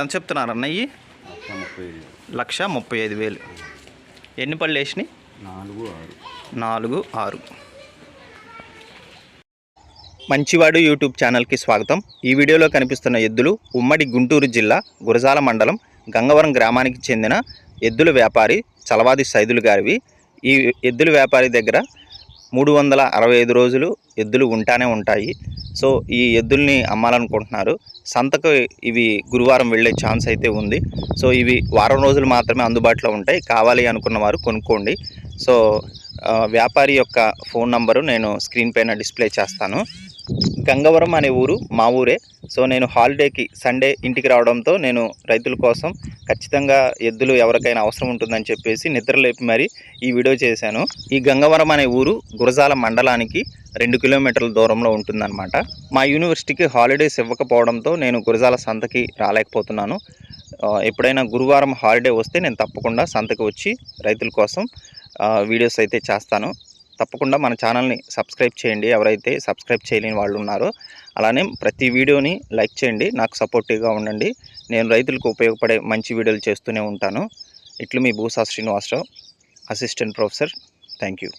ఎంత చెప్తున్నారు అన్నయ్యి లక్ష ముప్పై ఐదు వేలు. ఎన్ని పళ్ళు వేసినాయి? నాలుగు ఆరు. నాలుగు ఆరు. మంచివాడు యూట్యూబ్ ఛానల్కి స్వాగతం. ఈ వీడియోలో కనిపిస్తున్న ఎద్దులు ఉమ్మడి గుంటూరు జిల్లా గురజాల మండలం గంగవరం గ్రామానికి చెందిన ఎద్దుల వ్యాపారి చలవాది సైదులు గారివి. ఈ ఎద్దుల వ్యాపారి దగ్గర మూడు వందల అరవై ఐదు రోజులు ఎద్దులు ఉంటానే ఉంటాయి. సో ఈ ఎద్దుల్ని అమ్మాలనుకుంటున్నారు. సంతకు ఇవి గురువారం వెళ్ళే ఛాన్స్ అయితే ఉంది. సో ఇవి వారం రోజులు మాత్రమే అందుబాటులో ఉంటాయి. కావాలి అనుకున్న వారు కొనుక్కోండి. సో వ్యాపారి యొక్క ఫోన్ నంబరు నేను స్క్రీన్ పైన డిస్ప్లే చేస్తాను. గంగవరం అనే ఊరు మా ఊరే. సో నేను హాలిడేకి సండే ఇంటికి రావడంతో నేను రైతుల కోసం ఖచ్చితంగా ఎద్దులు ఎవరికైనా అవసరం ఉంటుందని చెప్పేసి నిద్రలేపి మరి ఈ వీడియో చేశాను. ఈ గంగవరం అనే ఊరు గురజాల మండలానికి రెండు కిలోమీటర్ల దూరంలో ఉంటుందన్నమాట. మా యూనివర్సిటీకి హాలిడేస్ ఇవ్వకపోవడంతో నేను గురజాల సంతకి రాలేకపోతున్నాను. ఎప్పుడైనా గురువారం హాలిడే వస్తే నేను తప్పకుండా సంతకి వచ్చి రైతుల కోసం వీడియోస్ అయితే చేస్తాను. తప్పకుండా మన ఛానల్ని సబ్స్క్రైబ్ చేయండి. ఎవరైతే సబ్స్క్రైబ్ చేయలేని వాళ్ళు ఉన్నారో అలానే ప్రతి వీడియోని లైక్ చేయండి. నాకు సపోర్టివ్గా ఉండండి. నేను రైతులకు ఉపయోగపడే మంచి వీడియోలు చేస్తూనే ఉంటాను. ఇట్లు మీ Bhusa Srinivasarao assistant professor. Thank you